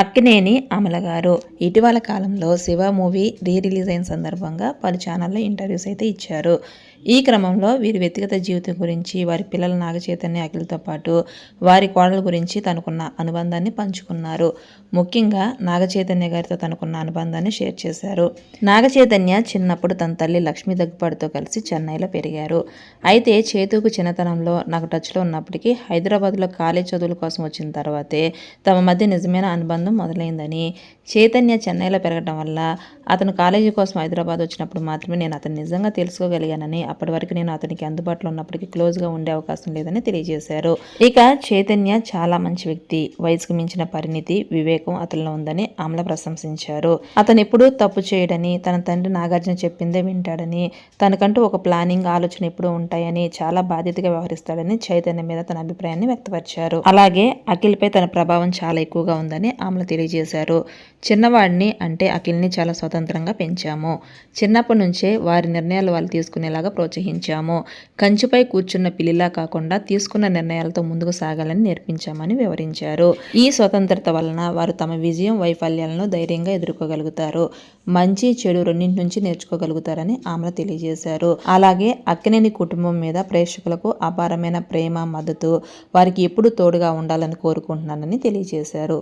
అక్కినేని అమల గారు ఇటీవల కాలంలో శివ మూవీ రీ రిలీజ్ అయిన సందర్భంగా పలు ఛానల్లో ఇంటర్వ్యూస్ అయితే ఇచ్చారు. ఈ క్రమంలో వీరి వ్యక్తిగత జీవితం గురించి వారి పిల్లల నాగచైతన్య అఖిలతో పాటు వారి కోడల గురించి తనకున్న అనుబంధాన్ని పంచుకున్నారు. ముఖ్యంగా నాగచైతన్య గారితో తనకున్న అనుబంధాన్ని షేర్ చేశారు. నాగచైతన్య చిన్నప్పుడు తన తల్లి లక్ష్మీ దగ్గుపాటితో కలిసి చెన్నైలో పెరిగారు. అయితే చేతుకు చిన్నతనంలో నాకు టచ్లో ఉన్నప్పటికీ హైదరాబాద్లో కాలేజ్ చదువుల కోసం వచ్చిన తర్వాతే తమ మధ్య నిజమైన అనుబంధం మొదలైందని చైతన్య చెన్నైలో పెరగడం వల్ల అతను కాలేజీ కోసం హైదరాబాద్ వచ్చినప్పుడు మాత్రమే నేను అతను నిజంగా తెలుసుకోగలిగానని అప్పటి వరకు నేను అతనికి అందుబాటులో ఉన్నప్పటికీ క్లోజ్గా ఉండే అవకాశం లేదని తెలియజేశారు. ఇక చైతన్య చాలా మంచి వ్యక్తి. వయసుకు మించిన పరిణితి వివేకం అతనిలో ఉందని ఆమ్ల ప్రశంసించారు. అతను ఎప్పుడూ తప్పు చేయడని తన తండ్రి నాగార్జున చెప్పిందే వింటాడని తనకంటూ ఒక ప్లానింగ్ ఆలోచన ఎప్పుడూ ఉంటాయని చాలా బాధ్యతగా వ్యవహరిస్తాడని చైతన్య మీద తన అభిప్రాయాన్ని వ్యక్తపరిచారు. అలాగే అఖిల్పై తన ప్రభావం చాలా ఎక్కువగా ఉందని ఆమ్ల తెలియజేశారు. చిన్నవాడిని అంటే అఖిల్ని చాలా స్వతంత్రంగా పెంచాము. చిన్నప్పటి నుంచే వారి నిర్ణయాలు వాళ్ళు తీసుకునేలాగా ప్రోత్సహించాము. కంచిపై కూర్చున్న పిల్లిలా కాకుండా తీసుకున్న నిర్ణయాలతో ముందుకు సాగాలని నేర్పించామని వివరించారు. ఈ స్వతంత్రత వలన వారు తమ విజయం వైఫల్యాలను ధైర్యంగా ఎదుర్కోగలుగుతారు. మంచి చెడు రెండింటి నుంచి నేర్చుకోగలుగుతారని ఆమె తెలియజేశారు. అలాగే అక్కినేని కుటుంబం మీద ప్రేక్షకులకు అపారమైన ప్రేమ మద్దతు వారికి ఎప్పుడు తోడుగా ఉండాలని కోరుకుంటున్నానని తెలియజేశారు.